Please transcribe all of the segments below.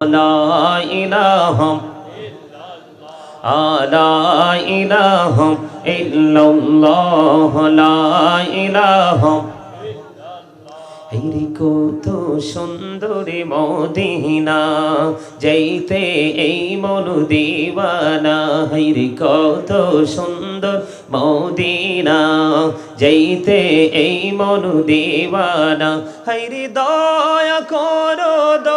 لا إله لا إله إلا الله لا إله হেরি কত সুন্দরী মদিনা যাইতে এই মনু দিবানা হেরি কত সুন্দর মদিনা যাইতে এই মনু দিবানা হেরি দয়া করো দয়াল আল্লাহ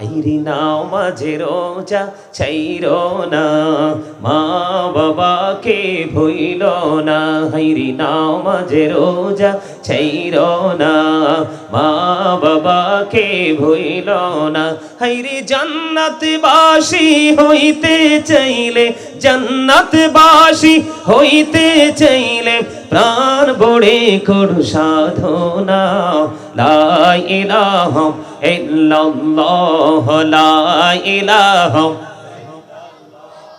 হাইরি নাও মাঝে রোজা ছাইর না। মা বাবাকে ভুইল না। হাইরি নাও মাঝে রোজা ছাইর না। মা বাবাকে ভুইল না। হাইরি জন্নত বাসি হইতে চাইলে জন্নত বাসি হইতে চাইলে প্রাণ বড়ে করু সাধনা। লাই ইলাহম ইল্লাল্লাহ লা ইলাহা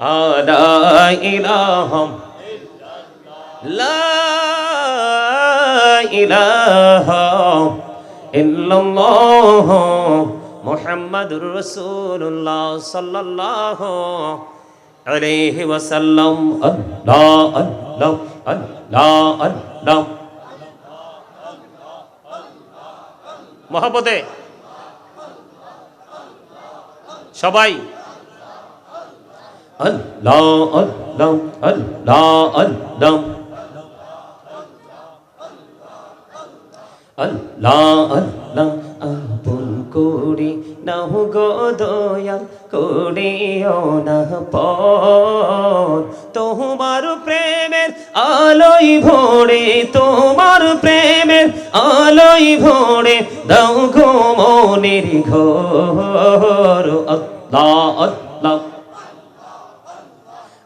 لا إله لا إله إلا الله محمد رسول الله صلى الله عليه وسلم الله الله الله الله মহাপতে সবাই আল্লাহ আল্লাহ আল্লাহ আল্লাহ আল্লাহ আল্লাহ আপন করি নাহ গো দয়াল করিও না পর তোমার প্রেমের আলোই ভোরে তোমার প্রেমের আলোই ভোরে দাও গো মনের ঘর আল্লাহ আল্লাহ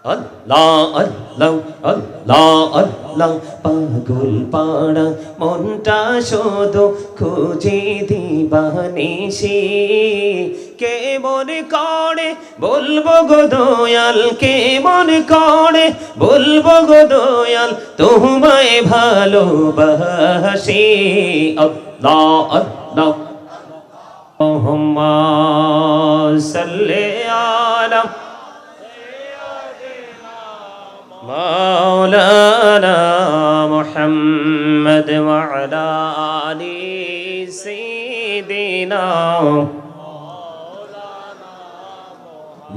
আল্লাহ আল্লাহ আল্লাহ আল্লাহ পাগল পাড়া মনটা শুধু খুঁজে দিবানিসি কে মনে করে বলবো গো দয়াল কে মনে করে বলবো গো দয়াল তোমায় ভালোবাসি আল্লাহ আল্লাহ اللهم صل على مولانا محمد وعلى آل سيدنا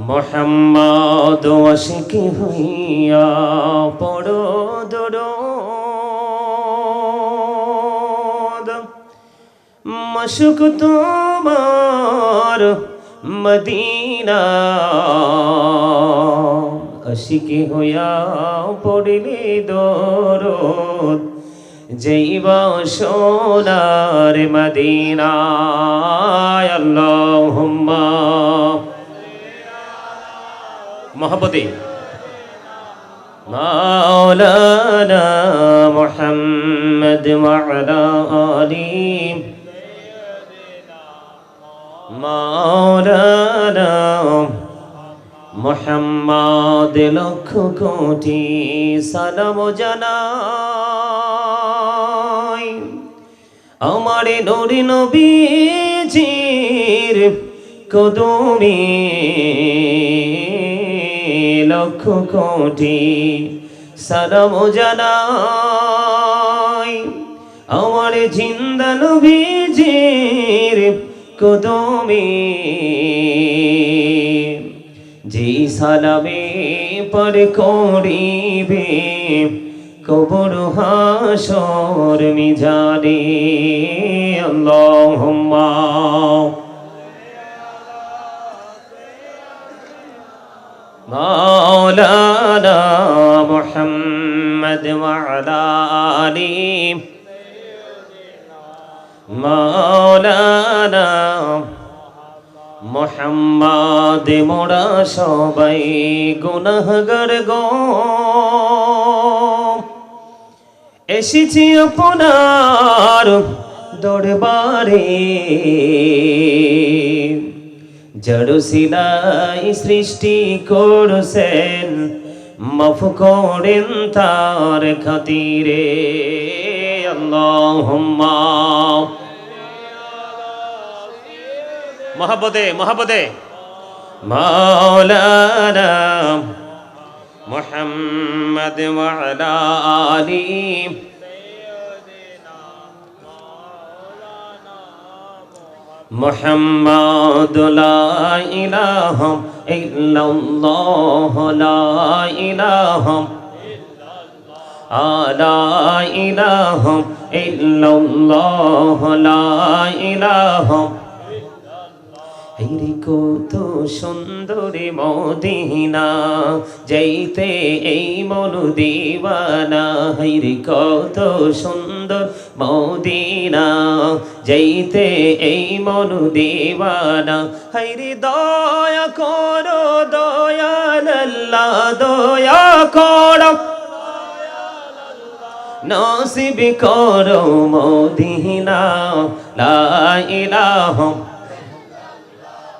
মোহাম্মদ ওয়াশিকি হইয়া পড়ো দরদ মশুক তোমার মদিনা আশিকি হইয়া পড়িলি দরদ। যেই সোনার মদিনায় আল্লাহুম্মা। মহব্বতে মাওলানা মুহাম্মদ মোহাম্মদ লক্ষ কোটি সালাম জানাই। আমারে নরি নবীজির কদমে লক্ষ কোটি সালাম জানাই। আমার জিন্দা নবীজির কদমে যে সালামে পর করিবে কবর হাসর মিজানে আল্লাহুম্মা مولانا محمد وعلى آله مولانا মোহাম্মদ, মোরা সবাই গুনাহগার গো। এসেছি আপনার দরবারে। জড়ুসিলাই সৃষ্টি করছেন, মাফ করেন তার খাতিরে। আল্লাহুম্মা মহাবদে মহাবদে মাওলানা মুহাম্মদ ওয়ালা আলি محمد لا إله إلا الله لا إله لا إله إلا الله لا إله হেরি কত সুন্দরী মদিনা, যাইতে এই মনু দিবানা। হেরি কত সুন্দর মদিনা, যাইতে এই মনু দিবানা। হেরি দয়া করো দয়াল্লাহ দয়া করো। নসিব করো মদিনা, লা ইলাহা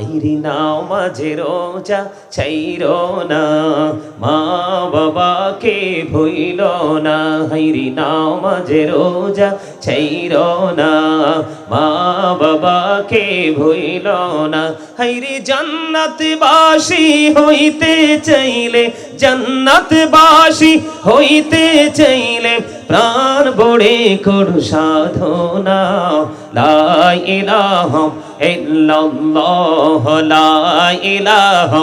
চাইরি নাও মাঝে রোজা চাইর না। মা বাবাকে ভইল না। হাইরি নাও মাঝে রোজা চাইর না। মা বাবাকে ভইল না। হাইরি জান্নাত বাসি হইতে চাইলে জান্নাত বাসি হইতে চাইলে প্রাণ বড়ে করু সাধনা। লাই ইলাহা ইল্লাল্লাহ লাই ইলাহা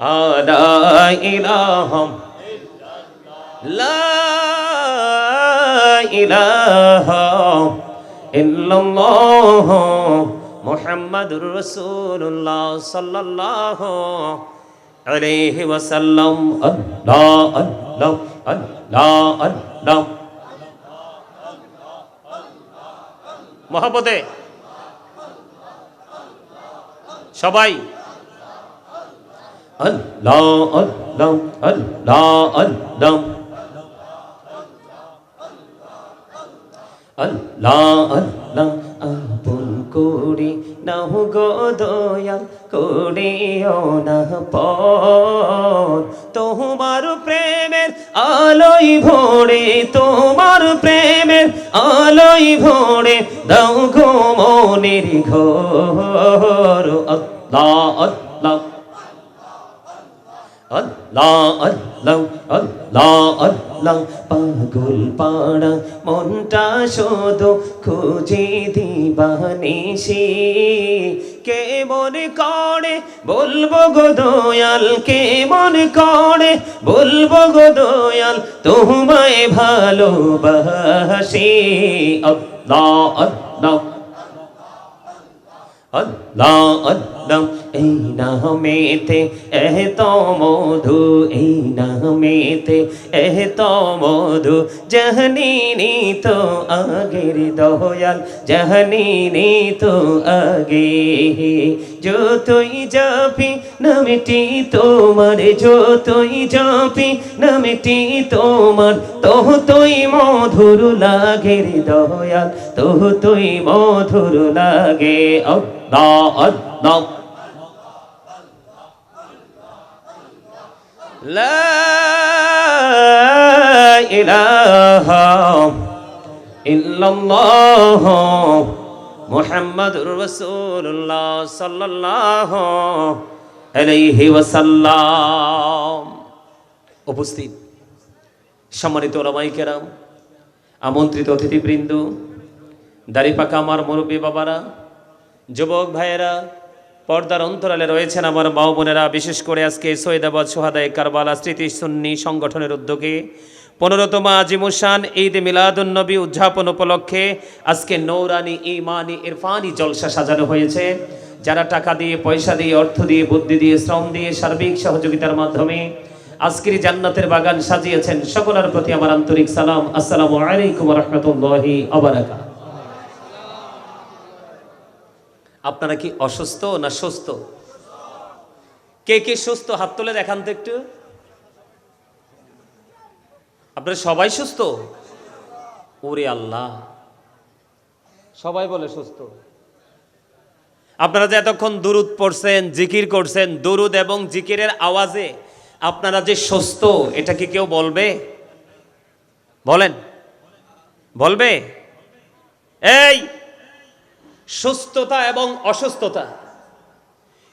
لا إله لا إله إلا الله محمد رسول الله صلى الله عليه وسلم الله الله الله الله মহাপতে সবাই আল্লাহ আল্লাহ আল্লাহ আল্লাহ আল্লাহ আল্লাহ আপন করি নাহ গো দয়াল করিও না পর তোমার প্রেমের আলোই ভোরে তোমার প্রেমের আলোই ভোরে দাও গো মনের ঘর আল্লাহ আল্লাহ আল্লাহ আল্লাহ আল্লাহ আল্লাহ পাগল পাড়া, মনটা শোধ খুঁজে দিবানিসি কে মনে করে, বলব গো দয়াল, কে মনে করে, বলব গো দয়াল, তোমায় ভালোবাসি। আল্লাহ আল্লাহ আল্লাহ আল্লাহ এই নামেতে, এহ তো মধু, এই নামেতে, এহ তো মধু জহনীনি তো আগের দয়াল জহনীনি তো আগে। যতই যাপি নামটি তোমার যতই যাপি নামটি তোমার, তোহ তুই মধুর লাগে দয়াল, তোহ তুই মধুর লাগে। আল্লাহ আল্লাহ উপস্থিত সম্মানিত ওলামাইকেরাম আমন্ত্রিত অতিথিবৃন্দ দাড়ি পাকা আমার মুরব্বী বাবারা যুবক ভাইয়েরা পর্দার অন্তরালে রয়েছেন আমার মা বোনেরা। বিশেষ করে আজকে সৈয়দাবাদ সোহাদায় কারবালা স্মৃতি সুন্নি সংগঠনের উদ্যোগে পনেরোতম আজিমুসান ঈদ মিলাদুন্নবী উদযাপন উপলক্ষে আজকে নৌরানি ইমানি ইরফানি জলসা সাজানো হয়েছে। যারা টাকা দিয়ে, পয়সা দিয়ে, অর্থ দিয়ে, বুদ্ধি দিয়ে, শ্রম দিয়ে সার্বিক সহযোগিতার মাধ্যমে আজকের জান্নাতের বাগান সাজিয়েছেন, সকলের প্রতি আমার আন্তরিক সালাম। আসসালামু আলাইকুম রহমতুল্লাহি আবারাকা আপনারা কি অসুস্থ না সুস্থ? কে কে সুস্থ? হাত তুলে দেখান তো একটু। আপনারা সবাই সুস্থ? ওরে আল্লাহ। সবাই বলে সুস্থ। আপনারা যে এতক্ষণ দুরুদ পড়ছেন, জিকির করছেন, দুরুদ এবং জিকিরের আওয়াজে আপনারা যে সুস্থ, এটা কি কেউ বলবে? বলেন। বলবে? এই! সুস্থতা এবং অসুস্থতা।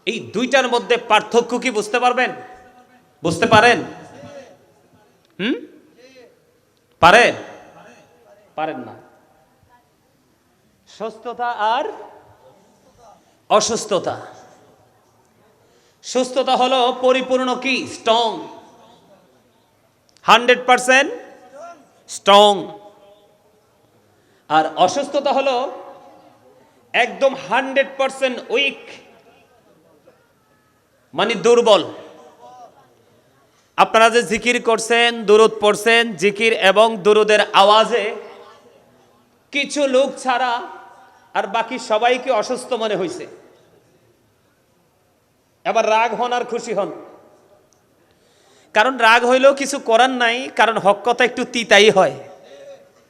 এই দুইটার মধ্যে পার্থক্য কি বুঝতে পারবেন? বুঝতে পারেন? হুম? পারেন পারেন না। সুস্থতা আর অসুস্থতা। সুস্থতা হলো পরিপূর্ণ কি? স্ট্রং। Hundred percent strong. আর অসুস্থতা হলো একদম হান্ড্রেড পারসেন্ট উইক মানে দুর্বল। আপনারা যে জিকির করছেন, দুরুদ পড়ছেন, জিকির এবং দুরুদের আওয়াজে কিছু লোক ছাড়া আর বাকি সবাইকে অসুস্থ মনে হয়েছে এবার রাগ হন আর খুশি হন। কারণ রাগ হইলেও কিছু করার নাই, কারণ হক কথা একটু তিতাই হয়।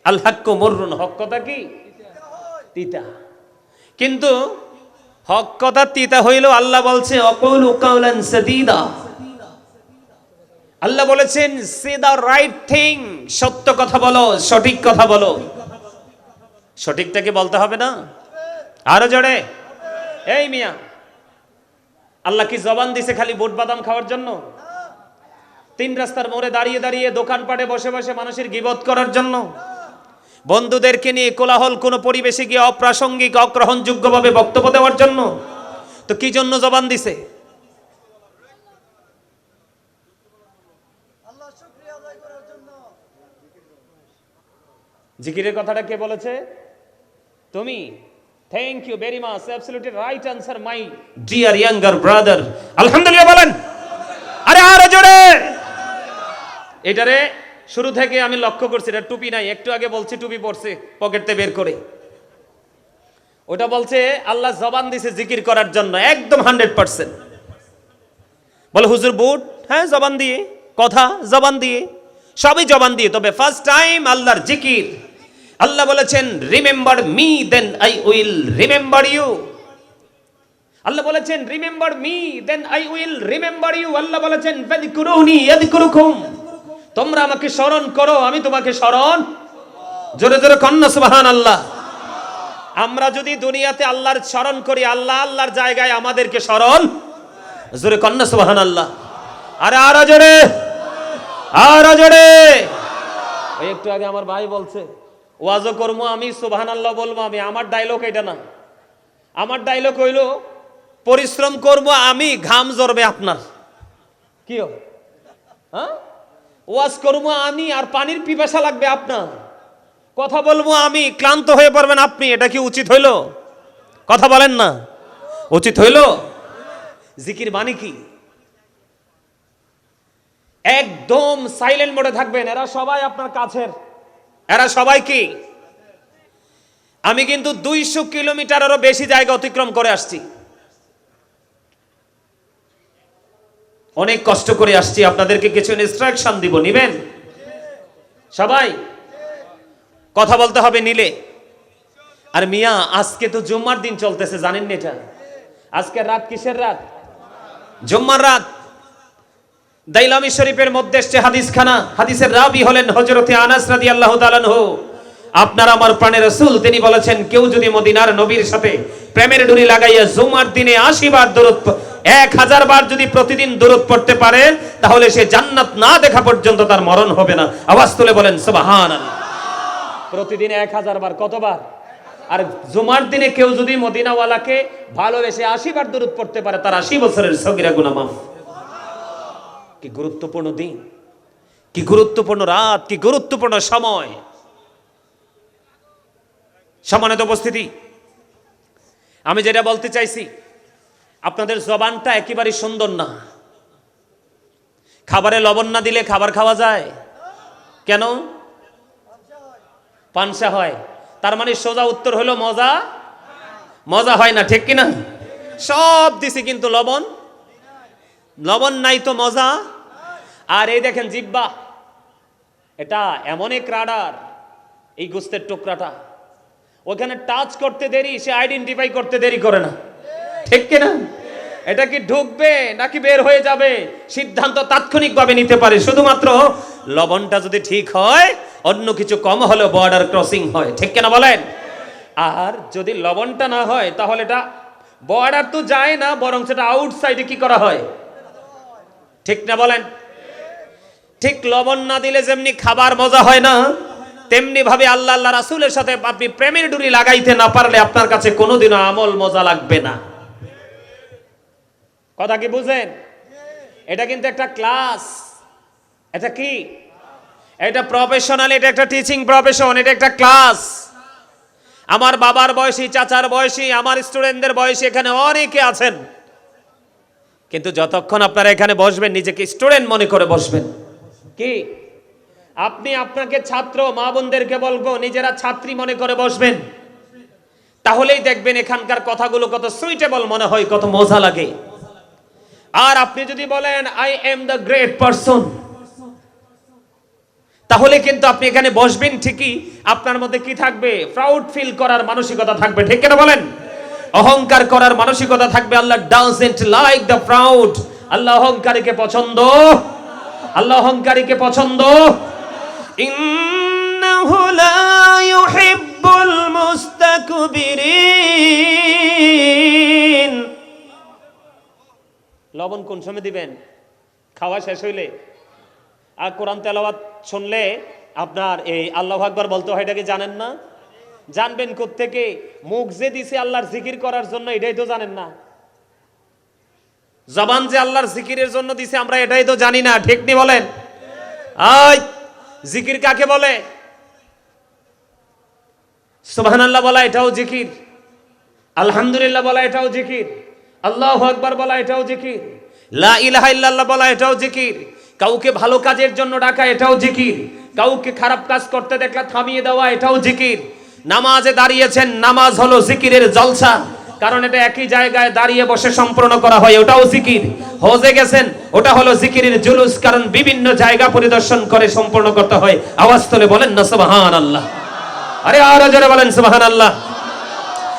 আল্লাহ মরুন হক কথা কি? তিতা। কিন্তু হক কথা তিতা হইল আল্লাহ বলছে আল্লাহ বলেছেন সে দা রাইট থিং সত্য কথা বলো, সঠিক কথা বলো। সঠিকটাকে বলতে হবে না? আরও জোরে। এই মিয়া, আল্লাহ কি জবান দিছে খালি বুট বাদাম খাওয়ার জন্য? তিন রাস্তার মোড়ে দাঁড়িয়ে দাঁড়িয়ে দোকানপাটে বসে বসে মানুষের গিবত করার জন্য? বন্ধুদেরকে নিয়ে কোলাহল কোনো পরিবেশে গিয়ে অপ্রাসঙ্গিক অগ্রহণযোগ্যভাবে বক্তব্য দেওয়ার জন্য? তো কি জন্য জবান দিছে? জিকিরের কথাটা কে বলেছে? তুমি। Thank you very much absolutely right answer my dear younger brother আলহামদুলিল্লাহ বলেন। আরে আরে জোরে। এটারে শুরু থেকে আমি লক্ষ্য করছি, এটা টুপি নাই, একটু আগে বলছি টুপি পড়ছে পকেটতে বের করে। ওটা বলছে, আল্লাহ জবান দিছে জিকির করার জন্য, একদম হান্ড্রেড পার্সেন্ট। বলে, হুজুর, বুট হ্যাঁ জবান দিয়ে, কথা, জবান দিয়ে, সবই জবান দিয়ে, তবে ফার্স্ট টাইম আল্লাহর জিকির। আল্লাহ বলেছেন remember me then I will remember you Allah বলেছেন remember me then I will remember you Allah বলেছেন ফাযকুরুনি ইয়াযকুরুকুম তোমরা আমাকে স্মরণ করো, আমি তোমাকে স্মরণ জোরে জোরে কন্যা সুবাহান আল্লাহ আমরা যদি দুনিয়াতে আল্লাহর স্মরণ করি, আল্লাহ আল্লাহর জায়গায় আমাদেরকে স্মরণ। জোরে কন্যা সুবাহান আল্লাহ আরে, আরও জোরে আরও জোরে। একটু আগে আমার ভাই বলছে, ওয়াজও করব আমি সুবাহান আল্লাহ বলব আমি, আমার ডায়লগ এটা না। আমার ডায়লগ হইল, পরিশ্রম করব আমি, ঘাম জড়বে আপনার। কি হ্যাঁ? ওয়াজ করব আমি আর পানির পিপাসা লাগবে আপনার। কথা বলব আমি, ক্লান্ত হয়ে পড়বেন আপনি, এটা কি উচিত হইল? কথা বলেন না। উচিত হইল? জিকির মানে কি? একদম সাইলেন্ট মোডে থাকবেন, এরা সবাই আপনার কাছের। এরা সবাই কি? আমি কিন্তু দুইশো কিলোমিটারেরও বেশি জায়গা অতিক্রম করে আসছি। অনেক কষ্ট করে আসছি, আপনাদেরকে কিছু ইনস্ট্রাকশন দিব, নিবেন? সবাই? কথা বলতে হবে নিলে। আর মিয়া, আজকে তো জুম্মার দিন চলতেছে, জানেন না এটা? আজকের রাত কিসের রাত? জুম্মার রাত। দাইলামি শরীফের মধ্যে এসছে হাদিস খানা হাদিসের রাবি হলেন হজরতে আনাস রাদি আল্লাহ তালানহু আপনার আমার প্রাণের রসুল, তিনি বলেছেন, কেউ যদি মদিনার নবীর সাথে প্রেমের ডুরি লাগাইয়া জুমার দিনে আশি বার দূরত এক হাজার বার যদি প্রতিদিন দূরত পড়তে পারে, তাহলে সে জান্নাত না দেখা পর্যন্ত তার মরণ হবে না। আওয়াজ তুলে বলেন সুবাহান প্রতিদিন এক হাজার বার, কতবার? আর জুমার দিনে কেউ যদি মদিনাওয়ালাকে ভালোবেসে আশি বার দূরত পড়তে পারে, তার আশি বছরের সগিরা গুনা মাফ। কি গুরুত্বপূর্ণ দিন, কি গুরুত্বপূর্ণ রাত, কি গুরুত্বপূর্ণ সময়। সমানত উপস্থিতি, আমি যেটা বলতে চাইছি আপনাদের জবানটা একেবারে সুন্দর না। খাবারে লবণ না দিলে খাবার খাওয়া যায়? কেন? পানসা হয়। তার মানে সোজা উত্তর হলো মজা? মজা হয় না, ঠিক কিনা? সব দিছি কিন্তু লবণ। লবণ নাই তো মজা। আর এই দেখেন জিব্বা। এটা এমন এক রাডার, এই গোস্তের টুকরাটা। ওখানে টাচ করতে দেরি, সে আইডেন্টিফাই করতে দেরি করে না। ঠিক কিনা? এটা কি ঢুকবে নাকি বের হয়ে যাবে? সিদ্ধান্ত তাৎক্ষণিকভাবে নিতে পারে। শুধুমাত্র লবণটা যদি ঠিক হয়, অন্য কিছু কম হলেও বর্ডার ক্রসিং হয়। ঠিক কিনা বলেন? আর যদি লবণটা না হয়, তাহলে এটা বর্ডার তো যায় না, বরং সেটা আউটসাইডে কি করা হয়? ঠিক না বলেন? ঠিক লবণ না দিলে যেমনি খাবার মজা হয় না তেমনি ভাবে আল্লাহ আল্লাহ রাসুলের সাথে আপনি প্রেমের ডুরি লাগাইতে না পারলে আপনার কাছে কোনোদিনও আমল মজা লাগবে না। কথা কি বুঝেন এটা কিন্তু একটা ক্লাস। এটা কি? এটা প্রফেশনাল এটা একটা টিচিং প্রফেশন এটা একটা ক্লাস। আমার বাবার বয়সী, চাচার বয়সী, আমার স্টুডেন্টদের বয়সী এখানে অনেকে আছেন। কিন্তু যতক্ষণ আপনারা এখানে বসবেন, নিজেকে স্টুডেন্ট মনে করে বসবেন। কি? আপনি আপনাকে ছাত্র, মা বোনদেরকে বলব, নিজেরা ছাত্রী মনে করে বসবেন। তাহলেই দেখবেন এখানকার কথাগুলো কত সুইটেবল মনে হয়, কত মজা লাগে। আর আপনি যদি বলেন I am the great person তাহলে কিন্তু আপনি এখানে বসবেন ঠিকই, আপনার মধ্যে কি থাকবে? প্রাউড ফিল করার মানসিকতা থাকবে, ঠিক কেন বলেন? অহংকার করার মানসিকতা থাকবে, Allah doesn't like the proud Allah অহংকারীকে পছন্দ। আল্লাহ অহংকারীকে পছন্দ। ইন্নাহু লা ইউহিব্বুল মুস্তাকবিরিন। লবণ কোন সময় দিবেন? খাওয়া শেষ হইলে? আর কোরআন তেলাওয়াত শুনলে আপনার এই আল্লাহ আকবর বলতে হয় এটাকে জানেন না? জানবেন থেকে মুখ যে দিছে আল্লাহর জিকির করার জন্য এটাই তো জানেন না। জবান যে আল্লাহর জিকিরের জন্য দিছে আমরা এটাই তো জানি না, ঠিক নি বলেন? আই জিকির কাকে বলে? সুবহানাল্লাহ বলা এটাও জিকির। আলহামদুলিল্লাহ বলা এটাও জিকির। আল্লাহ আকবার বলা এটাও জিকির। লা ইলাহা ইল্লাল্লাহ বলা এটাও জিকির। কাউকে ভালো কাজের জন্য ডাকা এটাও জিকির। কাউকে খারাপ কাজ করতে দেখলে থামিয়ে দেওয়া এটাও জিকির। নামাজে দাঁড়িয়েছেন, নামাজ হলো জিকিরের জলসা। কারণ এটা একই জায়গায় দাঁড়িয়ে বসে সম্পূর্ণ করা হয়, ওটাও জিকির। হজে গেছেন, ওটা হলো জিকিরের জুলুস, কারণ বিভিন্ন জায়গা পরিদর্শন করে সম্পূর্ণ করতে হয়। আওয়াজ তোলে বলেন না সুবহান আল্লাহ আরে আরও জোরে বলেন সুবহান আল্লাহ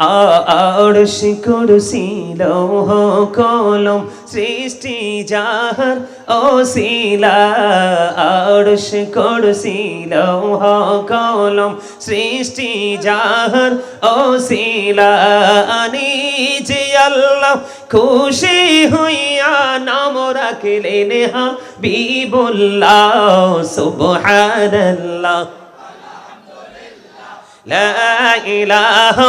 আর শিকর কলম সৃষ্টি যাহার ও শিলা আর কলম সৃষ্টি যাহার ও শিলা আল্লাহ খুশি হইয়া নাম রাখিলেন হা বিবুল্লাহ সুবহানাল্লাহ। লা ইলাহা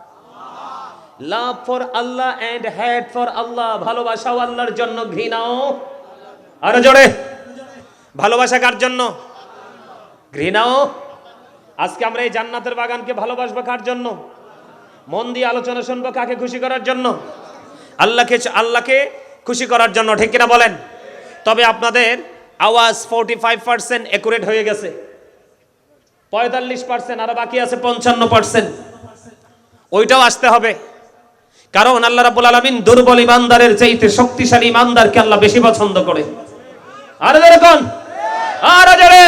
love for Allah and hate for Allah ভালোবাসাও আল্লাহর জন্য ঘৃণাও আরও জোরে। ভালোবাসা কার জন্য? ঘৃণাও আজকে আমরা এই জান্নাতের বাগানকে ভালোবাসবো কার জন্য? মন দিয়ে আলোচনা শুনব কাকে খুশি করার জন্য? আল্লাহকে আল্লাহকে খুশি করার জন্য, ঠিক কিনা বলেন? তবে আপনাদের আওয়াজ ফোরটি ফাইভ পার্সেন্ট একুরেট হয়ে গেছে। পঁয়তাল্লিশ পার্সেন্ট আরও বাকি আছে পঞ্চান্ন পার্সেন্ট ওইটাও আসতে হবে। কারণ আল্লাহ রাবুল আলমিন দুর্বল ইমানদারের চাইতে শক্তিশালী ইমানদারকে আল্লাহ বেশি পছন্দ করে। আরে যেরকম আরে জোরে!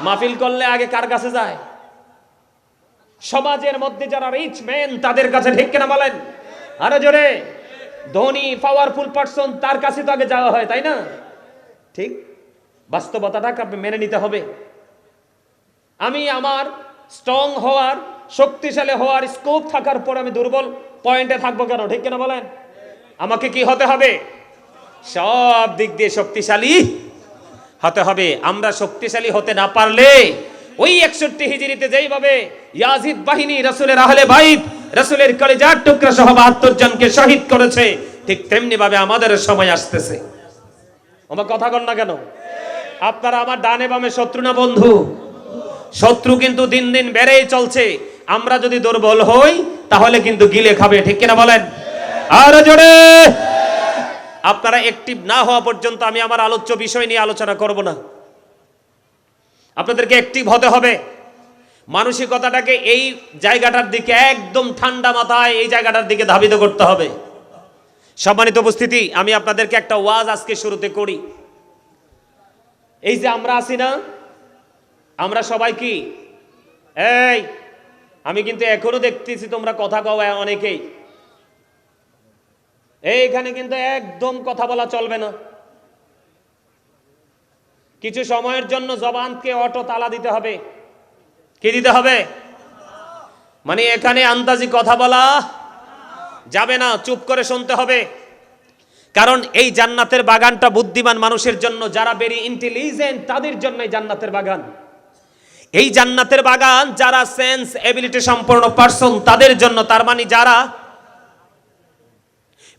মাহফিল করলে আগে কার কাছে যায়? সমাজের মধ্যে যারা রিচ ম্যান তাদের কাছে ঠিক কিনা বলেন? আরও জোরে! ধনী পাওয়ারফুল পার্সন তার কাছে তো আগে যাওয়া হয়, তাই না? ঠিক? বাস্তবতাটাকে আপনি মেনে নিতে হবে। আমি আমার স্ট্রং হওয়ার, শক্তিশালী হওয়ার স্কোপ থাকার পর আমি দুর্বল। পয়েন্টে থাকব কেন? ঠিক কিনা বলেন? আমাকে কি হতে হবে? সব দিক দিয়ে শক্তিশালী হতে হবে। আমরা শক্তিশালী হতে না পারলে ওই একষট্টি হিজড়িতে যেইভাবে ইয়াজিদ বাহিনী রাসুলের আহলে বাইত, রাসুলের কলেজার টুকরা সহ বাহাত্তর জনকে শহীদ করেছে, ঠিক তেমনি ভাবে আমাদের সময় আসতেছে। আমার কথা কন না কেন? আপনারা আমার ডানে বামে শত্রু না বন্ধু? শত্রু কিন্তু দিন দিন বেড়েই চলছে। আমরা যদি দুর্বল হই, তাহলে কিন্তু গিলে খাবে, ঠিক কিনা বলেন? আর জোরে! আপনারা অ্যাক্টিভ না হওয়া পর্যন্ত আমি আমার আলোচ্য বিষয় নিয়ে আলোচনা করব না। আপনাদেরকে অ্যাক্টিভ হতে হবে। মানসিকতাটাকে এই জায়গাটার দিকে একদম ঠান্ডা মাথায় এই জায়গাটার দিকে ধাবিত করতে হবে। সম্মানিত উপস্থিতি, আমি আপনাদেরকে একটা ওয়াজ আজকে শুরুতে করি। এই যে আমরা আছি না, আমরা সবাই কি? এই আমি কিন্তু এখনও দেখতেছি তোমরা কথা কও অনেকেই। এইখানে কিন্তু একদম কথা বলা চলবে না। কিছু সময়ের জন্য জবানকে অটো তালা দিতে হবে। কি দিতে হবে? মানে এখানে আন্দাজি কথা বলা যাবে না, চুপ করে শুনতে হবে। কারণ এই জান্নাতের বাগানটা বুদ্ধিমান মানুষের জন্য, যারা বেরি ইন্টেলিজেন্ট তাদের জন্য এই জান্নাতের বাগান। এই জান্নাতের বাগান যারা সেন্স এবিলিটি সম্পন্ন পার্সন তাদের জন্য, তার মানে যারা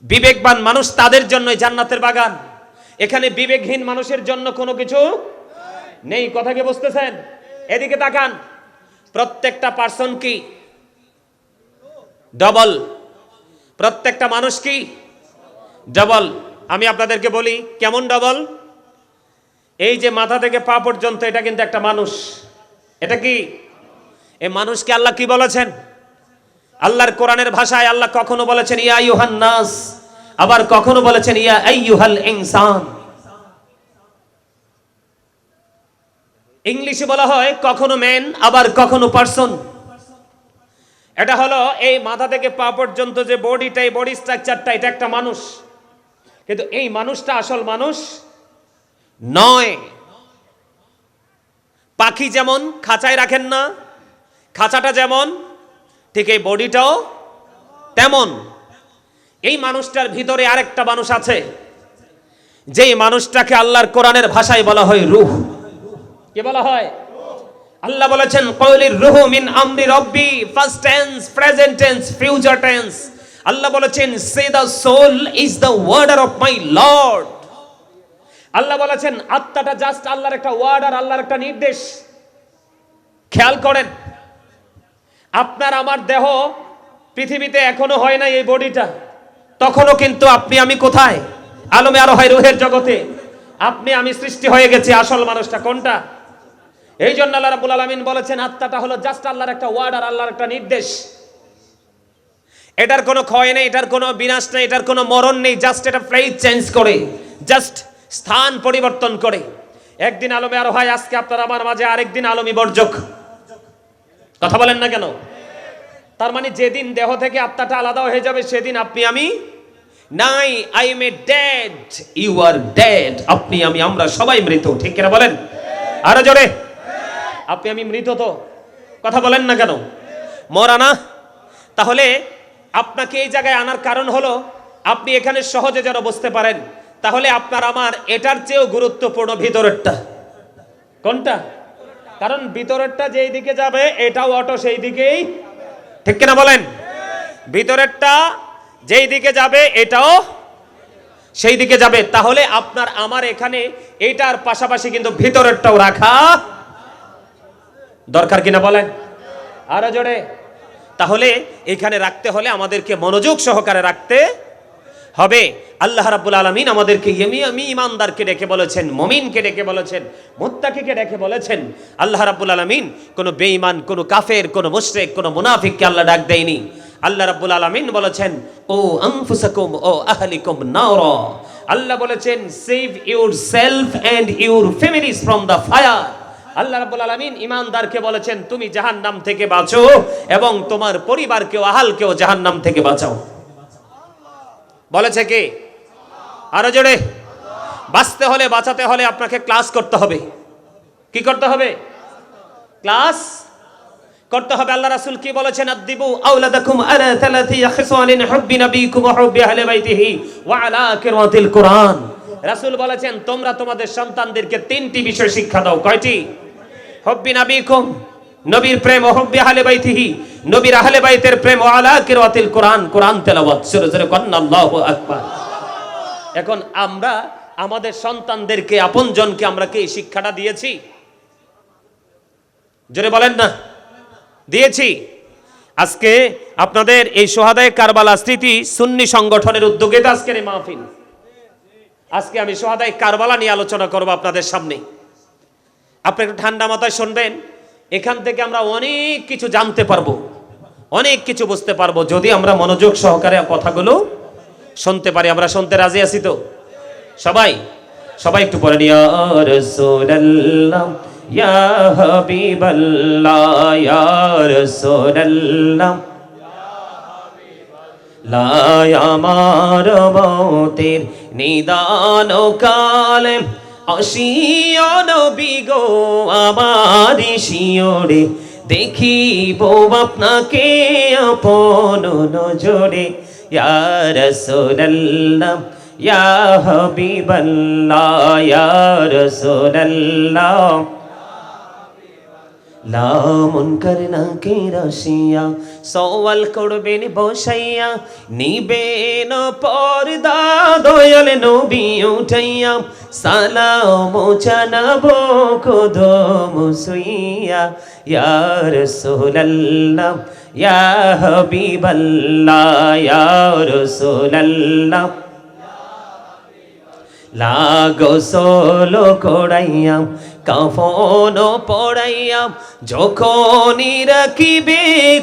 বিবেকবান মানুষ, তাদের জন্য জান্নাতের বাগান। এখানে বিবেকহীন মানুষের জন্য কোনো কিছু নেই। কথা কি বুঝতেছেন? এদিকে তাকান। প্রত্যেকটা পার্সন কি? ডবল প্রত্যেকটা মানুষ কি? ডবল আমি আপনাদেরকে বলি, কেমন ডবল এই যে মাথা থেকে পা পর্যন্ত, এটা কিন্তু একটা মানুষ। এটা কি? এ মানুষকে আল্লাহ কি বলেছেন? আল্লাহর কোরআনের ভাষায় আল্লাহ কখনো বলেছেন, ইয়া ইউহান নাস আবার কখনো বলেছেন, ইয়া আইয়ুহাল ইনসান ইংলিশে বলা হয়, কখনো ম্যান আবার কখনো পার্সন এটা হলো, এই মাথা থেকে পা পর্যন্ত যে বডিটা এই বডি স্ট্রাকচারটা এটা একটা মানুষ। কিন্তু এই মানুষটা আসল মানুষ নয়। পাখি যেমন খাঁচায় রাখেন না, খাঁচাটা যেমন, ঠিক এই বডিটাও তেমন। এই মানুষটার ভিতরে আরেকটা মানুষ আছে, যেই মানুষটাকে আল্লাহর কোরআনের ভাষায় বলা হয় রুহ। কি বলা হয়? আল্লাহ বলেছেন, কওলির রুহু মিন আমরি রব্বি, first tense, present tense, future tense. Allah বলেছেন, say the soul is the order of my lord. Allah বলেছেন, আত্মাটা জাস্ট আল্লাহর একটা ওয়ার্ড আর আল্লাহর একটা নির্দেশ। খেয়াল করেন, আপনার আমার দেহ পৃথিবীতে এখনও হয় না এই বডিটা। তখনও কিন্তু আপনি আমি কোথায়? আলমে আরও হয় রুহের জগতে। আপনি আমি সৃষ্টি হয়ে গেছি, আসল মানুষটা কোনটা? এই জন্য আল্লাহ রাবুল আলমিন বলেছেন, আত্মাটা হলো জাস্ট আল্লাহর একটা ওয়ার্ড আর আল্লাহর একটা নির্দেশ। এটার কোনো ক্ষয় নেই, এটার কোনো বিনাশ নেই, এটার কোনো মরণ নেই জাস্ট এটা প্রাইজ চেঞ্জ করে। জাস্ট স্থান পরিবর্তন করে। একদিন আলমে আরও হয়, আজকে আপনার আমার মাঝে আরেকদিন আলমী বর্জক। কথা বলেন না কেন? তার মানে যেদিন দেহ থেকে আত্মাটা আলাদা হয়ে যাবে, সেদিন আপনি আমি নাই। I am a dead you are dead আপনি আমি, আমরা সবাই মৃত। ঠিক কিনা বলেন? আরও জোরে। আপনি আমি মৃত তো? কথা বলেন না কেন? মরা না তাহলে আপনাকে এই জায়গায় আনার কারণ হলো, আপনি এখানে সহজে যেন বুঝতে পারেন তাহলে আপনার আমার এটার চেয়েও গুরুত্বপূর্ণ ভিতরেরটা। কোনটা? কারণ ভিতরেরটা যেই দিকে যাবে, এটাও অটো সেই দিকেই। ঠিক কিনা বলেন? ভিতরেরটা যেই দিকে যাবে, এটাও সেই দিকে যাবে। তাহলে আপনার আমার এখানে এটার পাশাপাশি কিন্তু ভিতরেরটাও রাখা দরকার কিনা বলেন? আরও জোরে। তাহলে এখানে রাখতে হলে আমাদেরকে মনোযোগ সহকারে রাখতে হবে। আল্লাহ রাব্বুল আলামিন আমাদেরকে ইমি আমি ইমানদারকে ডেকে বলেছেন, মমিনকে ডেকে বলেছেন, মুত্তাকিকে ডেকে বলেছেন। আল্লাহ রাব্বুল আলামিন কোনো বেঈমান, কোনো কাফের, কোনো মুশরিক, কোনো মুনাফিককে আল্লাহ ডাক দেয়নি। আল্লাহ রাব্বুল আলামিন বলেছেন, ও আনফুসাকুম, ও আহলিকুম নারা। আল্লাহ বলেছেন save yourself and your families from the fire Allah রাব্বুল আলামিন ইমানদারকে বলেছেন, তুমি জাহান্নাম থেকে বাঁচো এবং তোমার পরিবারকেও, আহালকেও জাহান্নাম থেকে বাঁচাও। বলেছে কে? আরও জোরে। বাঁচতে হলে, বাঁচাতে হলে আপনাকে ক্লাস করতে হবে। কি করতে হবে? ক্লাস করতে হবে। আল্লাহ রাসূল কি বলেছেন? আদিবু আওলাদাকুম আলা থালাথি খিসালিন হুব্বি নবিকুম ওয়া হুব্বি আহলি বাইতিহি ওয়া আলা কিরাতিল কুরআন। রাসূল বলেছেন, তোমরা তোমাদের সন্তানদেরকে তিনটি বিষয় শিক্ষা দাও। কয়টি? হব্বি নবিকুম নবীর প্রেম ও হব্বি আহলে বাইতিহি, নবীর আহলে বাইতের প্রেম আলা কিরাতিল কোরআন কোরআন তেলাওয়াত সুরে সুরে কন্না আল্লাহু আকবার। এখন আমরা, আমাদের সন্তানদেরকে, আপনজনকে আমরা কি শিক্ষাটা দিয়েছি? জোরে বলেন না। দিয়েছি। আজকে আপনাদের এই সোহাদায় কারবালা স্মৃতি সুন্নি সংগঠনের উদ্যোগে তো আজকের এই মাহফিল। আজকে আমি সোহাদায় কারবালা নিয়ে আলোচনা করব আপনাদের সামনে। আপনি একটু ঠান্ডা মাথায় শুনবেন। এখান থেকে আমরা অনেক কিছু জানতে পারব, অনেক কিছু বুঝতে পারব যদি আমরা মনোযোগ সহকারে কথাগুলো শুনতে পারি। আমরা শুনতে রাজি আছি তো? সবাই সবাই একটু পরে ইয়া রাসূলুল্লাহ, ইয়া আমার নিদান কালে অসিয় নবী গো, আমার শিওরে দেখিব আপনাকে আপন নজরে। ইয়া রাসূলুল্লাহ, ইয়া হাবিবাল্লাহ, ইয়া রাসূলুল্লাহ। লামন করনা কে রসিয়া সওয়াল করবেন বসাইয়া, নিবেন পর্দা দয়াল নবী উঠাইয়া। সালাম জানাব কদম সুইয়া, ইয়া রাসূলুল্লাহ, ইয়া হাবিবাল্লাহ, ইয়া রাসূলুল্লাহ। লাগো সোলো কড়াইয়াম, কাফন পড়াইয়াম, যখনই রাখিবে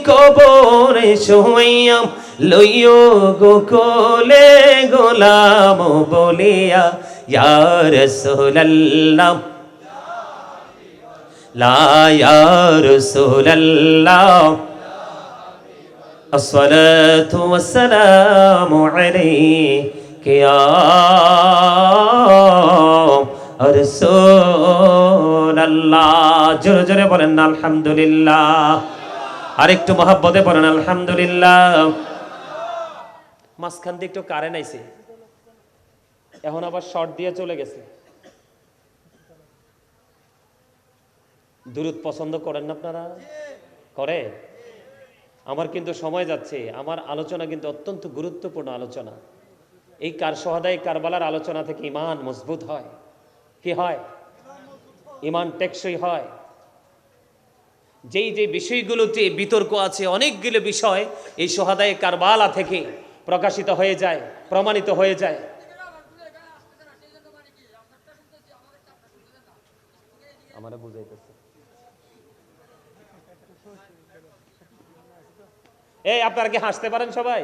কবরে শোয়াইয়াম লইও গো কোলে গোলাম বলিয়া ইয়া রাসূলুল্লাহ লা ইয়া রাসূলুল্লাহ الصلاة والسلام عليك يا رسول الله জোরে জোরে বলেন না আলহামদুলিল্লাহ আরেকটু মহাব্বতে বলেন আলহামদুলিল্লাহ মাঝখান দিয়ে একটু কারেন্ট আইছে এখন আবার শর্ট দিয়ে চলে গেছে। দূরত পছন্দ করেন না আপনারা? করে? আমার কিন্তু সময় যাচ্ছে। আমার আলোচনা কিন্তু অত্যন্ত গুরুত্বপূর্ণ আলোচনা। এই কার সহাদায় কারবালার আলোচনা থেকে ইমান মজবুত হয়। কি হয়? ইমান টেকসই হয়। যেই যে বিষয়গুলোতে বিতর্ক আছে, অনেকগুলো বিষয় এই সোহাদায় কারবালা থেকে প্রকাশিত হয়ে যায়, প্রমাণিত হয়ে যায়। আমারা বুঝাইতেছে। এই আপনারা কি হাসতে পারেন সবাই?